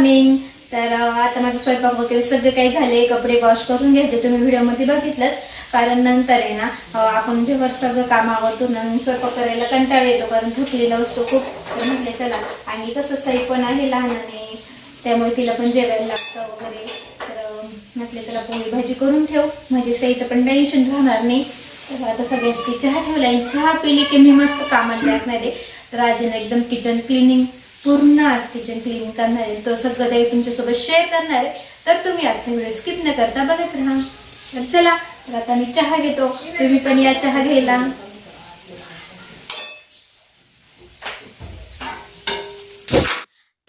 Morning तर आता माझं स्वयंपाक वगैरे सगळे काही झाले कपडे वॉश करून घेतले तुम्ही व्हिडिओमध्ये बघितलंच. कारण नंतर आहे ना आपण जेव्हा सगळं काम आवडतो ना मग स्वयंपाक करायला कंटाळा येतो कारण थकलेला असतो खूप. तर म्हटले चला. आणि कसं सई पण आहे लहानाने त्यामुळे तिला पण जेवायला लागतं वगैरे. तर म्हटले चला पोळी भाजी करून ठेव. म्हणजे सईचं पण टेन्शन राहणार नाही. तर आता सगळ्यांची चहा ठेवला आणि चहा पिली की मी मस्त कामाला लागणार आहे. तर आज एकदम किचन क्लिनिंग पूर्ण आज किचन क्लीन करणार आहे. तो सगळं काही तुमच्यासोबत शेअर करणार आहे. तर तुम्ही आजचा व्हिडिओ स्किप न करता बघत राहा. तर चला तर आता मी चहा घेतो. तुम्ही पण या चहा घ्यायला.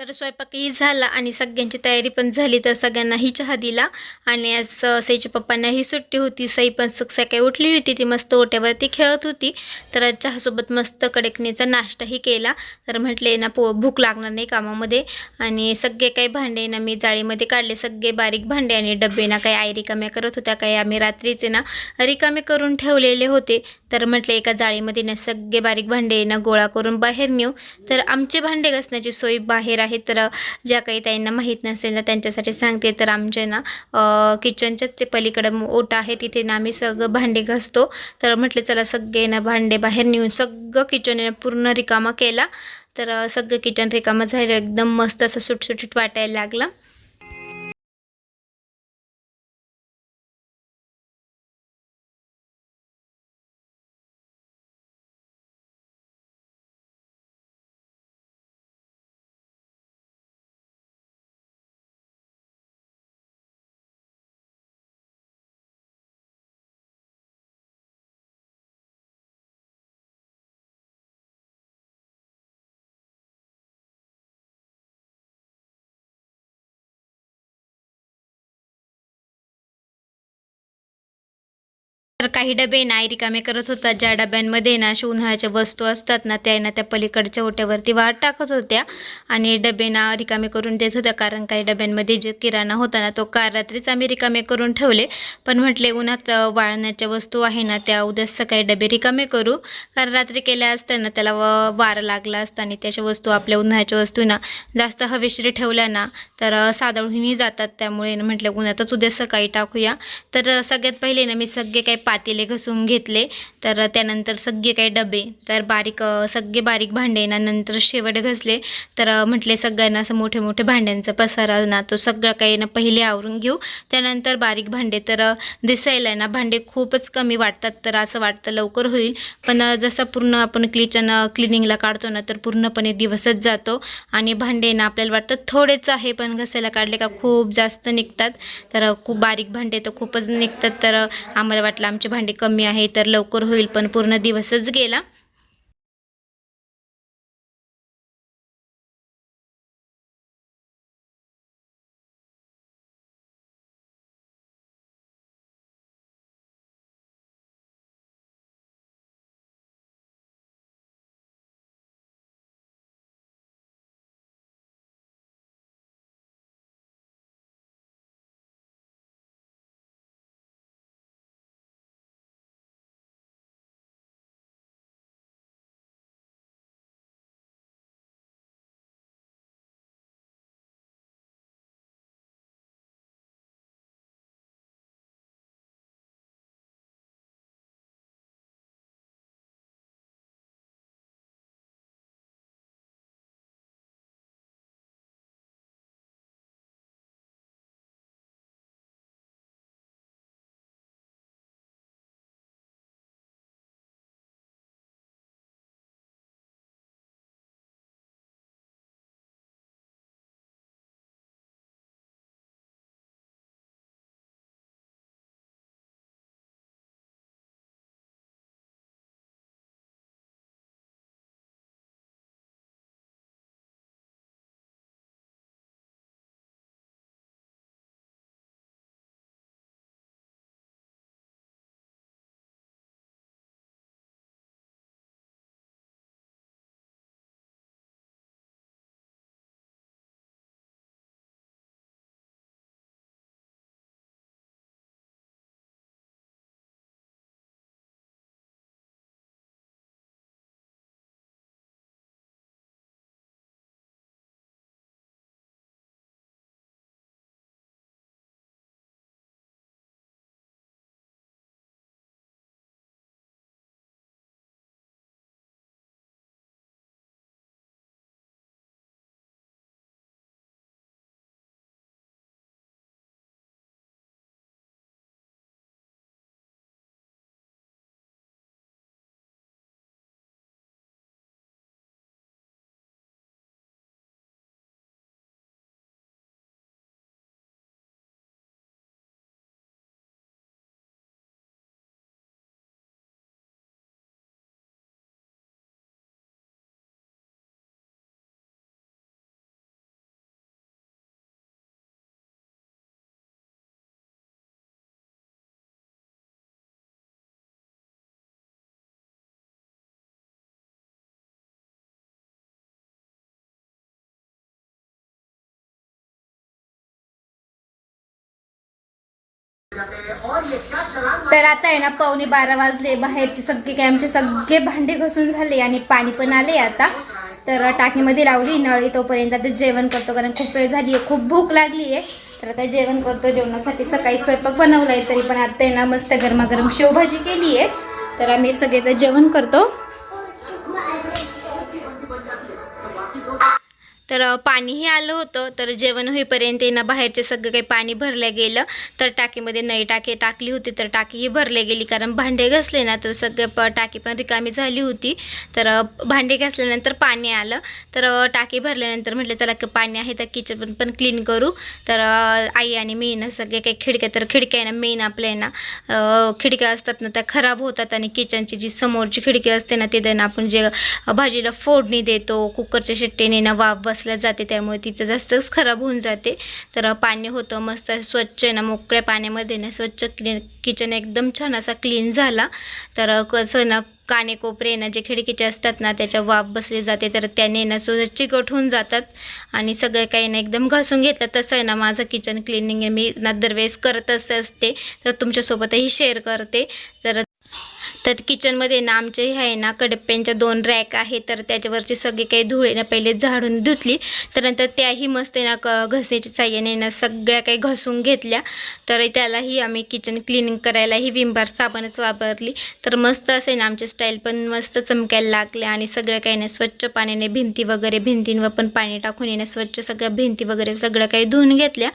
तर स्वयंपाकही झाला आणि सगळ्यांची तयारी पण झाली. तर सगळ्यांनाही चहा दिला आणि आज अ, सईच्या पप्पांनाही सुट्टी होती. सई पण स- सकाळी उठली होती. ती मस्त ओट्यावरती खेळत होती. तर आज चहासोबत मस्त कडकणीचा नाश्ताही केला. तर म्हटले ना पो भूक लागणार नाही कामामध्ये. आणि सगळे काही भांडे ना मी जाळीमध्ये काढले. सगळे बारीक भांडे आणि डबे ना काही आई रिकाम्या करत होत्या. काही आम्ही रात्रीचे ना रिकामे करून ठेवलेले होते. तर म्हटले एका जाळीमध्ये ना सगळे बारीक भांडे ना गोळा करून बाहेर नेऊ. तर आमचे भांडे घासण्याची सोय बाहेर आहे. तर ज्या काही ताईंना माहीत नसेल ना त्यांच्यासाठी सांगते. तर आमचे ना किचनच्याच ते पलीकडं ओटा आहे. तिथे ना आम्ही सगळं भांडे घासतो. तर म्हटलं चला सगळे ना भांडे बाहेर नेऊन सगळं किचन पूर्ण रिकामा केला. तर सगळं किचन रिकामा झालं. एकदम मस्त असं सुटसुटीत वाटायला लागला. तर काही डबे ना आई रिकामे करत होतात. ज्या डब्यांमध्ये ना अशा उन्हाळ्याच्या वस्तू असतात ना त्या ना त्या पलीकडच्या ओट्यावरती वाट टाकत होत्या. आणि डबे ना रिकामे करून देत होत्या. कारण काही डब्यांमध्ये जे किराणा होता ना तो काल रात्रीच आम्ही रिकामे करून ठेवले. पण म्हटले उन्हात वाळण्याच्या वस्तू आहे ना त्या उद्या सकाळी डबे रिकामे करू. कारण रात्री केल्या असताना त्याला व वारं लागला असता आणि त्याच्या वस्तू आपल्या उन्हाळ्याच्या वस्तू ना जास्त हवेश्री ठेवल्या ना तर सादळूनही जातात. त्यामुळे ना म्हटलं उन्हातच उद्या सकाळी टाकूया. तर सगळ्यात पहिले ना मी सगळे काही पातेले घसून घेतले. तर त्यानंतर सगळे काही डबे तर बारीक सगळे बारीक भांडे ना नंतर शेवट घसले. तर म्हटले सगळ्यांना असं मोठे मोठे भांड्यांचा पसारा ना तो सगळं काही ना पहिले आवरून घेऊ. त्यानंतर बारीक भांडे तर दिसायला ना भांडे खूपच कमी वाटतात. तर असं वाटतं लवकर होईल. पण जसं पूर्ण आपण क्लिचन क्लिनिंगला काढतो ना तर पूर्णपणे दिवसच जातो. आणि भांडे ना आपल्याला वाटतं थोडेच आहे पण घसायला काढले का खूप जास्त निघतात. तर खूप बारीक भांडे तर खूपच निघतात. तर आम्हाला वाटलं आमचे भांडे कमी आहे तर लवकर होईल पण पूर्ण दिवसच गेला. तर आता आहे ना पावणे बारा वाजले. बाहेरचे सगळे काय आमचे सगळे भांडे घसून झाले आणि पाणी पण आले आता. तर टाकीमध्ये लावली नळी तोपर्यंत आता जेवण करतो कारण खूप वेळ झाली आहे खूप भूक लागली आहे तर आता जेवण करतो. जेवणासाठी सकाळी स्वयंपाक बनवला आहे तरी पण आता आहे ना मस्त गरमागरम शेवभाजी केली आहे तर आम्ही सगळे तर जेवण करतो. तर पाणीही आलं होतं. तर जेवण होईपर्यंत ना बाहेरचे सगळं काही पाणी भरलं गेलं. तर टाकीमध्ये नळी टाकी टाकली होती. तर टाकीही भरले गेली. कारण भांडे घासले ना तर सगळे प टाकी पण रिकामी झाली होती. तर भांडे घासल्यानंतर पाणी आलं. तर टाकी भरल्यानंतर म्हटलं चला की पाणी आहे तर किचन पण पण क्लीन करू. तर आई आणि मी ना सगळे काही खिडक्या तर खिडक्या ना मेन आपल्या ना खिडक्या असतात ना त्या खराब होतात. आणि किचनची जी समोरची खिडकी असते ना ते ना आपण जे भाजीला फोडणी देतो कुकरच्या शिट्टीने ना वाफ बसल्या जाते त्यामुळे तिचं जास्तच खराब होऊन जाते. तर पाणी होतं मस्त स्वच्छ आहे ना मोकळ्या पाण्यामध्ये ना स्वच्छ क्लीन किचन एकदम छान असा क्लीन झाला. तर कसं ना काने कोपरे ना जे खिडकीचे असतात ना त्याच्या वाफ बसले जाते. तर त्याने ना सो चिकट होऊन जातात. आणि सगळं काही ना एकदम घासून घेतलं. तसं आहे ना माझं किचन क्लिनिंग मी ना दरवेळेस करतच असते. तर तुमच्यासोबतही शेअर करते. तर तर किचनमध्ये ना आमचे हे आहे ना कडप्प्यांच्या दोन रॅक आहे तर त्याच्यावरची सगळी काही धुळे ना पहिले झाडून धुतली. तर नंतर त्याही मस्त ना क घसण्याच्या साह्याने ना सगळ्या काही घासून घेतल्या. तर त्यालाही आम्ही किचन क्लिनिंग करायलाही विंबार साबणच वापरली. तर मस्त असे ना आमचे स्टाईल पण मस्त चमकायला लागले आणि सगळं काही ना स्वच्छ पाण्याने भिंती वगैरे भिंतींवर पण पाणी टाकून येणं स्वच्छ सगळ्या भिंती वगैरे सगळं काही धुवून घेतल्या.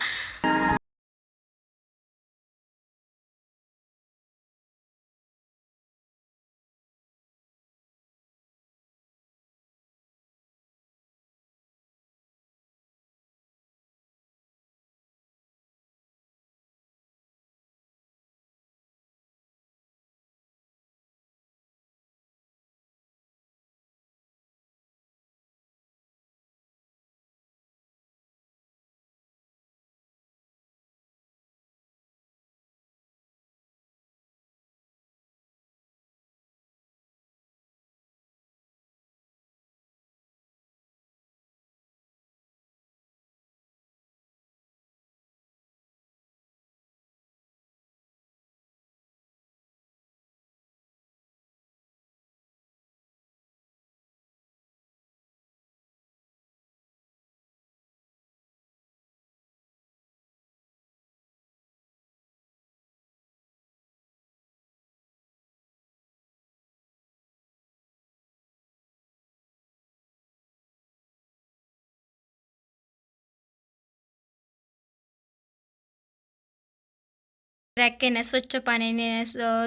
रॅक ना स्वच्छ पाण्याने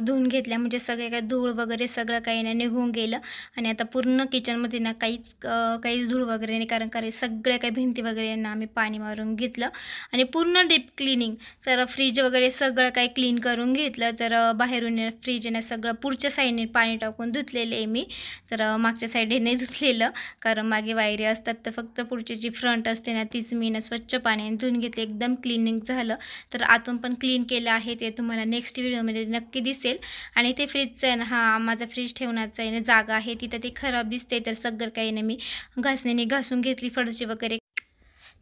धुवून घेतल्या म्हणजे सगळे काय धूळ वगैरे सगळं काही ना निघून गेलं. आणि आता पूर्ण किचनमध्ये ना काहीच काहीच धूळ वगैरे नाही. कारण कारण सगळ्या काही भिंती वगैरे ना आम्ही पाणी मारून घेतलं. आणि पूर्ण डीप क्लिनिंग तर फ्रीज वगैरे सगळं काही क्लीन करून घेतलं. तर बाहेरून फ्रीज ना सगळं पुढच्या साईडने पाणी टाकून धुतलेलं आहे मी. तर मागच्या साईडने नाही धुतलेलं. कारण मागे वायरी असतात तर फक्त पुढची जी फ्रंट असते ना तीच मी ना स्वच्छ पाण्याने धुवून घेतली. एकदम क्लिनिंग झालं. तर आतून पण क्लीन केलं आहे. ते तुम्हाला नेक्स्ट व्हिडिओमध्ये नक्की दिसेल. आणि ते फ्रीजचं आहे ना हा माझा फ्रीज ठेवण्याचा आहे ना जागा आहे तिथं ते खराब दिसते तर सगळं काही ना मी घासण्याने घासून घेतली फडची वगैरे.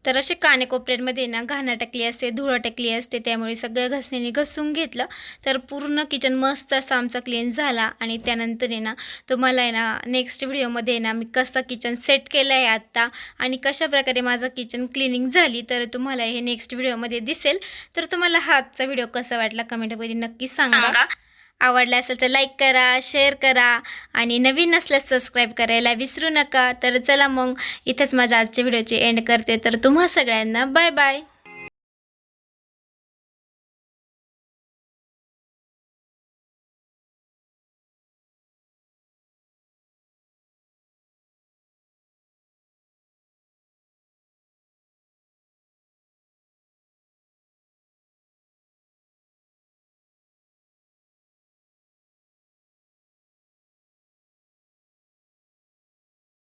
तर असे कानेकोपऱ्यांमध्ये ना घाणा टाकली असते धुळं टाकली असते त्यामुळे सगळं घासण्याने घसून घेतलं. तर पूर्ण किचन मस्त असा आमचा क्लीन झाला आणि त्यानंतर आहे ना तुम्हाला आहे ना नेक्स्ट व्हिडिओमध्ये आहे ना मी कसं किचन सेट केलं आहे आत्ता आणि कशा प्रकारे माझं किचन क्लिनिंग झाली तर तुम्हाला हे नेक्स्ट व्हिडिओमध्ये दिसेल. तर तुम्हाला हा आजचा व्हिडिओ कसा वाटला कमेंटमध्ये नक्की सांगा. आवडला असेल तर लाईक करा शेअर करा आणि नवीन नसल्यास सबस्क्राईब करायला विसरू नका. तर चला मग इथंच माझ्या आजच्या व्हिडिओची एंड करते. तर तुम्हा सगळ्यांना बाय बाय